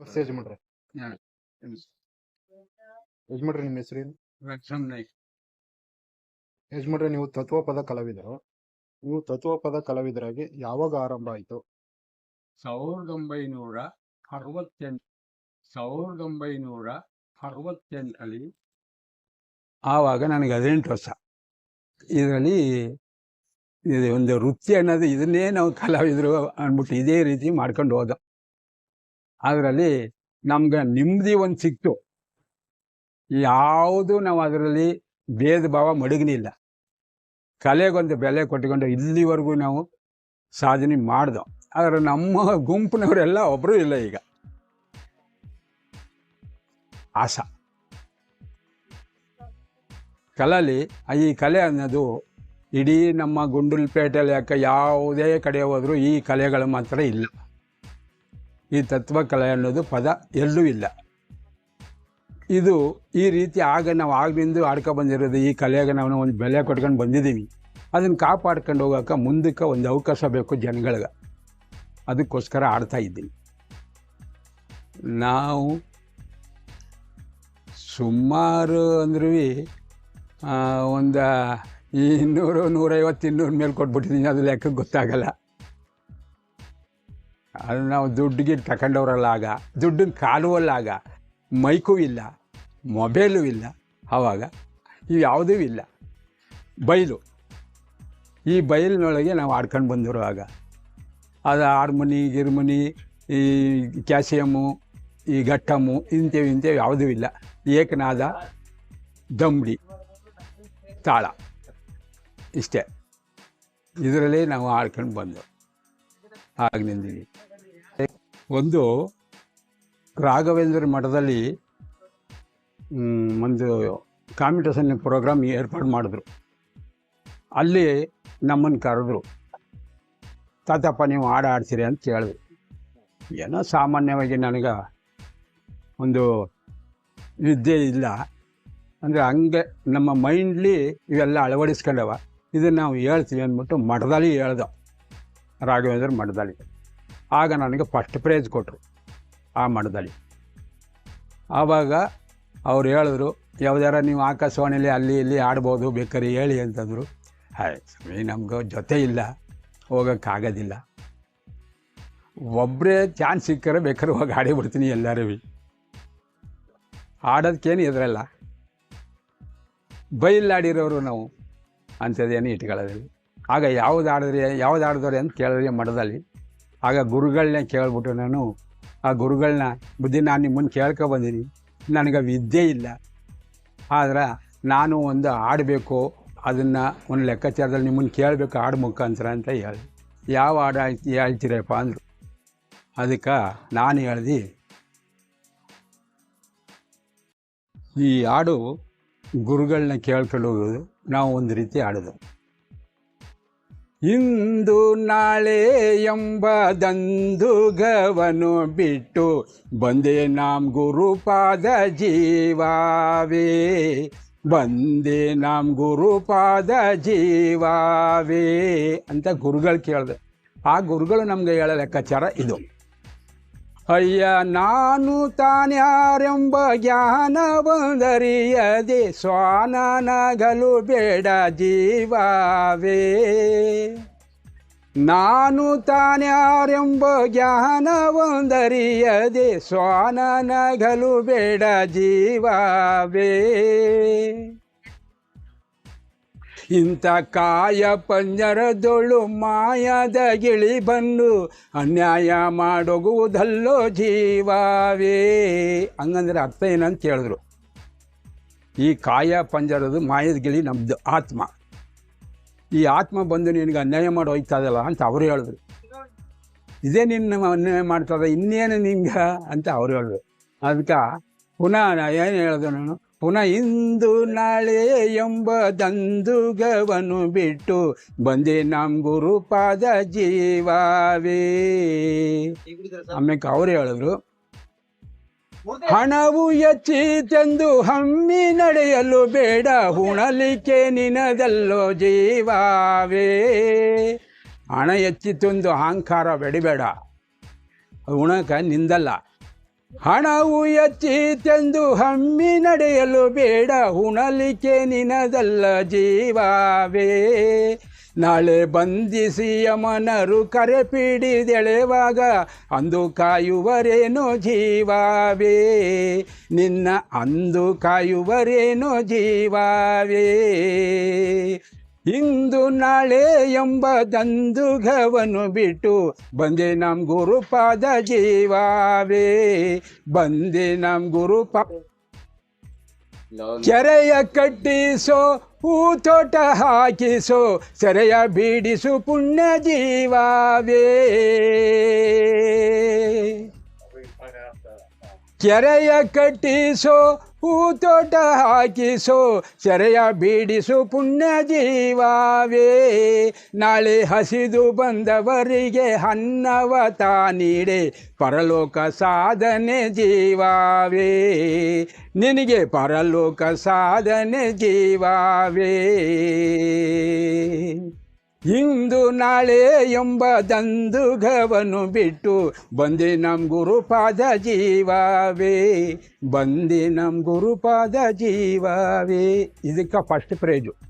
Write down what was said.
ಹೊಸ ಯಜಮಾನ್ರೆ. ಯಜಮಾನ್ರೆ ನಿಮ್ಮ ಹೆಸರೇನು ಯಜಮಾನ್ರೆ ನೀವು ತತ್ವಪದ ಕಲಾವಿದರು. ನೀವು ತತ್ವಪದ ಕಲಾವಿದರಾಗಿ ಯಾವಾಗ ಆರಂಭ ಆಯಿತು? ಸಾವಿರದ ಒಂಬೈನೂರ ಅರವತ್ತೆಂಟು ಸಾವಿರದ ಒಂಬೈನೂರ ಅರವತ್ತೆಂಟರಲ್ಲಿ ಆವಾಗ ನನಗೆ ಹದಿನೆಂಟು ವರ್ಷ. ಇದರಲ್ಲಿ ಇದು ಒಂದು ವೃತ್ತಿ ಅನ್ನೋದು ಇದನ್ನೇ ನಾವು ಕಲಾವಿದರು ಅಂದ್ಬಿಟ್ಟು ಇದೇ ರೀತಿ ಮಾಡ್ಕೊಂಡು ಹೋದ. ಅದರಲ್ಲಿ ನಮ್ಗೆ ನೆಮ್ಮದಿ ಒಂದು ಸಿಕ್ತು. ಯಾವುದು ನಾವು ಅದರಲ್ಲಿ ಭೇದ ಭಾವ ಮಡಗಲಿಲ್ಲ ಕಲೆಗೊಂದು ಬೆಲೆ ಕೊಟ್ಟುಕೊಂಡು ಇಲ್ಲಿವರೆಗೂ ನಾವು ಸಾಧನೆ ಮಾಡ್ದೋ. ಆದರೆ ನಮ್ಮ ಗುಂಪಿನವರೆಲ್ಲ ಒಬ್ಬರೂ ಇಲ್ಲ ಈಗ. ಆಸ. ಕಲಲಿ ಈ ಕಲೆ ಅನ್ನೋದು ಇಡೀ ನಮ್ಮ ಗುಂಡಲ್ಪೇಟೆಯಲ್ಲಿ ಯಾಕೆ ಯಾವುದೇ ಕಡೆ ಹೋದರೂ ಈ ಕಲೆಗಳು ಮಾತ್ರ ಇಲ್ಲ. ಈ ತತ್ವ ಕಲೆ ಅನ್ನೋದು ಪದ ಎಲ್ಲೂ ಇಲ್ಲ. ಇದು ಈ ರೀತಿ ಆಗ ನಾವು ಆಗ್ಲಿಂದ ಆಡ್ಕೊ ಬಂದಿರೋದು, ಈ ಕಲೆಗೆ ನಾವು ಒಂದು ಬೆಲೆ ಕೊಟ್ಕೊಂಡು ಬಂದಿದ್ದೀವಿ. ಅದನ್ನು ಕಾಪಾಡ್ಕೊಂಡು ಹೋಗೋಕೆ ಮುಂದಕ್ಕೆ ಒಂದು ಅವಕಾಶ ಬೇಕು ಜನಗಳಿಗೆ. ಅದಕ್ಕೋಸ್ಕರ ಆಡ್ತಾ ಇದ್ದೀನಿ. ನಾವು ಸುಮಾರು ಅಂದ್ರೂ ಒಂದು ಇನ್ನೂರು ನೂರೈವತ್ತು ಇನ್ನೂರು ಮೇಲೆ ಕೊಟ್ಬಿಟ್ಟಿದ್ದೀನಿ ಅದು ಲೆಕ್ಕಕ್ಕೆ ಗೊತ್ತಾಗಲ್ಲ. ಅದು ನಾವು ದುಡ್ಡಿಗೆ ತಗೊಂಡವ್ರಲ್ಲ ಆಗ ದುಡ್ಡಿನ ಕಾಲುವಲ್ಲ ಆಗ ಮೈಕೂ ಇಲ್ಲ, ಮೊಬೈಲು ಇಲ್ಲ ಆವಾಗ ಇವು ಯಾವುದೂ ಇಲ್ಲ. ಬೈಲು. ಈ ಬಯಲಿನೊಳಗೆ ನಾವು ಆಡ್ಕೊಂಡು ಬಂದರು ಆಗ. ಅದು ಹಾರ್ಮೋನಿ, ಗಿರ್ಮನಿ, ಈ ಕ್ಯಾಲ್ಸಿಯಮ್ಮು ಈ ಘಟ್ಟಮ್ಮು, ಇಂಥವು ಇಂಥವು ಯಾವುದೂ ಇಲ್ಲ. ಏಕನಾದ ದಂಬಡಿ, ತಾಳ. ಇಷ್ಟೇ. ಇದರಲ್ಲಿ ನಾವು ಆಡ್ಕೊಂಡು ಬಂದು ಆಗ್ನಿಂದೀವಿ ಒಂದು ರಾಘವೇಂದ್ರ ಮಠದಲ್ಲಿ ಒಂದು ಕಾಂಪಿಟೇಷನ್ ಪ್ರೋಗ್ರಾಮ್ ಏರ್ಪಾಡು ಮಾಡಿದ್ರು. ಅಲ್ಲಿ ನಮ್ಮನ್ನು ಕರೆದ್ರು, ತಾತಪ್ಪ ನೀವು ಹಾಡು ಆಡ್ತೀರಿ ಅಂತ ಕೇಳಿದ್ರು. ಏನೋ ಸಾಮಾನ್ಯವಾಗಿ ನನಗೆ ಒಂದು ವಿದ್ಯೆ ಇಲ್ಲ. ಅಂದರೆ ಹಂಗೆ ನಮ್ಮ ಮೈಂಡ್ಲಿ ಇವೆಲ್ಲ ಅಳವಡಿಸ್ಕೊಂಡವ. ಇದನ್ನು ನಾವು ಹೇಳ್ತೀವಿ ಅಂದ್ಬಿಟ್ಟು ಮಠದಲ್ಲಿ ಹೇಳ್ದೆ. ರಾಘವೇಂದ್ರ ಮಠದಲ್ಲಿ. ಆಗ ನನಗೆ ಫಸ್ಟ್ ಪ್ರೈಜ್ ಕೊಟ್ಟರು ಆ ಮಠದಲ್ಲಿ. ಆವಾಗ ಅವ್ರು ಹೇಳಿದ್ರು, ಯಾವ್ದಾರ ನೀವು ಆಕಾಶವಾಣಿಲಿ ಅಲ್ಲಿ ಇಲ್ಲಿ ಆಡ್ಬೋದು ಬೇಕಾದ್ರೆ ಹೇಳಿ ಅಂತಂದರು. ಹಾಯ್ ಸ್ವಾಮಿ, ನಮ್ಗೆ ಜೊತೆ ಇಲ್ಲ, ಹೋಗೋಕ್ಕಾಗೋದಿಲ್ಲ. ಒಬ್ಬರೇ ಚಾನ್ಸ್ ಸಿಕ್ಕರೆ ಬೇಕಾದ್ರೆ ಹೋಗಿ ಆಡಿಬಿಡ್ತೀನಿ ಎಲ್ಲರೂ. ಆಡೋದಕ್ಕೇನು ಎದುರಲ್ಲ ಬೈಲಾಡಿರೋರು ನಾವು ಅಂಥದ್ದೇನು ಇಟ್ಕೊಳ್ಳೋದಿಲ್ಲ. ಆಗ ಯಾವ್ದು ಆಡಿದ್ರಿ ಯಾವ್ದು ಆಡಿದ್ರಿ ಅಂತ ಕೇಳಿದ್ರಿ ಮಠದಲ್ಲಿ? ಆಗ ಗುರುಗಳನ್ನ ಕೇಳ್ಬಿಟ್ಟು ನಾನು. ಆ ಗುರುಗಳನ್ನ ಬುದ್ಧಿ ನಾನು ನಿಮ್ಮನ್ನು ಕೇಳ್ಕೊ ಬಂದೀನಿ. ನನಗೆ ವಿದ್ಯೆ ಇಲ್ಲ. ಆದ್ರೆ ನಾನು ಒಂದು ಆಡಬೇಕು, ಅದನ್ನು ಒಂದು ಲೆಕ್ಕಾಚಾರದಲ್ಲಿ ನಿಮ್ಮನ್ನು ಕೇಳಬೇಕು ಹಾಡು ಮುಖಾಂತರ ಅಂತ ಹೇಳಿ ಯಾವ ಹಾಡು ಆಯ್ತು, ಹೇಳ್ತೀರಪ್ಪ ಅಂದರು. ಅದಕ್ಕೆ ನಾನು ಹೇಳ್ದು, ಈ ಹಾಡು ಗುರುಗಳನ್ನ ಕೇಳ್ಕೊಂಡು ಹೋಗೋದು, ನಾವು ಒಂದು ರೀತಿ ಆಡೋದು. ಇಂದು ನಾಳೆ ಎಂಬ ಗವನು ಬಿಟ್ಟು ಬಂದೆ ನಾಮ್ ಗುರುಪಾದ ಜೀವಾವೇ. ಬಂದೆ ನಾಮ್ ಗುರುಪಾದ ಜೀವಾವೇ. ಅಂತ ಗುರುಗಳು ಕೇಳಿದೆ. ಆ ಗುರುಗಳು ನಮಗೆ ಹೇಳೋ ಲೆಕ್ಕಾಚಾರ ಇದು. ಅಯ್ಯ, ನಾನು ತಾನ್ಯಾರೆಂಬ ಜ್ಞಾನ ಬಂದರಿಯದೆ ಸ್ವಾನನಗಲು ಬೇಡ ಜೀವಾವೇ. ನಾನು ತಾನ್ಯಾರೆಂಬ ಜ್ಞಾನ ಬಂದರಿಯದೆ ಸ್ವಾನನಗಲು ಬೇಡ ಜೀವಾವೇ. ಇಂಥ ಕಾಯ ಪಂಜರದೊಳು ಮಾಯದ ಗಿಳಿ ಬಂದು ಅನ್ಯಾಯ ಮಾಡೋಗುವುದಲ್ಲೋ ಜೀವಾವೇ. ಹಂಗಂದ್ರೆ ಅರ್ಥ ಏನಂತ ಹೇಳಿದ್ರು ಈ ಕಾಯ ಪಂಜರದ ಮಾಯದ ಗಿಳಿ ನಮ್ಮದು ಆತ್ಮ. ಈ ಆತ್ಮ ಬಂದು ನಿನಗೆ ಅನ್ಯಾಯ ಮಾಡಿ ಹೋಯ್ತದಲ್ಲ ಅಂತ ಅವರು ಹೇಳಿದ್ರು. ಇದೇ ನಿನ್ನ ಅನ್ಯಾಯ ಮಾಡ್ತದ, ಇನ್ನೇನು ನಿಂಗೆ ಅಂತ ಅವ್ರು ಹೇಳಿದ್ರು. ಅದಕ್ಕೆ ಪುನಃ ಏನು ಹೇಳಿದೆ ನಾನು? ಪುನಃ ಇಂದು ನಾಳೆ ಎಂಬ ದಂದುಗವನ್ನು ಬಿಟ್ಟು ಬಂದೆ ನಮ್ ಗುರುಪಾದ ಜೀವಾವೇ. ಆಮೇಲೆ ಅವ್ರು ಹೇಳಿದ್ರು. ಹಣವು ಹೆಚ್ಚಿತೆಂದು ಹಮ್ಮಿ ನಡೆಯಲು ಬೇಡ ಹುಣಲಿಕೆ ನಿನದಲ್ಲೋ ಜೀವಾವೇ. ಹಣ ಹೆಚ್ಚಿತೆಂದು ಅಹಂಕಾರ ಬೆಡಿಬೇಡ. ಉಣಕ ನಿಂದಲ್ಲ. ಹಣವು ಎಚ್ಚಿತೆಂದು ಹಮ್ಮಿ ನಡೆಯಲು ಬೇಡ ಹುಣಲಿಕೆ ನಿನದಲ್ಲ ಜೀವಾವೇ. ನಾಳೆ ಬಂಧಿಸಿ ಯಮನರು ಕರೆ ಪಿಡಿದೆಳೆವಾಗ ಅಂದು ಕಾಯುವರೇನೋ ಜೀವಾವೇ. ನಿನ್ನ ಅಂದು ಕಾಯುವರೇನೋ ಜೀವಾವೇ. ಇಂದು ನಾಳೆ ಎಂಬ ದಂದುಗವನ್ನು ಬಿಟ್ಟು, ಬಂದೆ ನಮ್ಮ ಗುರುಪಾದ ಜೀವಾವೇ, ಬಂದೆ ನಮ್ಮ ಗುರುಪ ಕೆರೆಯ ಕಟ್ಟಿಸೋ, ಹೂತೋಟ ಹಾಕಿಸೋ, ಸೆರೆಯ ಬೀಡಿಸು ಪುಣ್ಯ ಜೀವಾವೇ. ಕೆರೆಯ ಕಟ್ಟಿಸೋ ಹೂತೋಟ ಹಾಕಿಸೋ ಸೆರೆಯ ಬೀಡಿಸು ಪುಣ್ಯ ಜೀವಾವೇ ನಾಳೆ ಹಸಿದು ಬಂದವರಿಗೆ ಅನ್ನವ ತಾನೀಡೆ ಪರಲೋಕ ಸಾಧನೆ ಜೀವಾವೇ. ನಿನಗೆ ಪರಲೋಕ ಸಾಧನೆ ಜೀವಾವೇ. ಇಂದು ನಾಳೆ ಎಂಬ ದಂದುಗವನ್ನು ಬಿಟ್ಟು ಬಂದೆ ನಮ್ಮ ಗುರುಪಾದ ಜೀವಾವೇ, ಬಂದೆ ನಮ್ಮ ಗುರುಪಾದ ಜೀವಾವೇ. ಇದಕ್ಕೆ ಫಸ್ಟ್ ಪ್ರೈಜು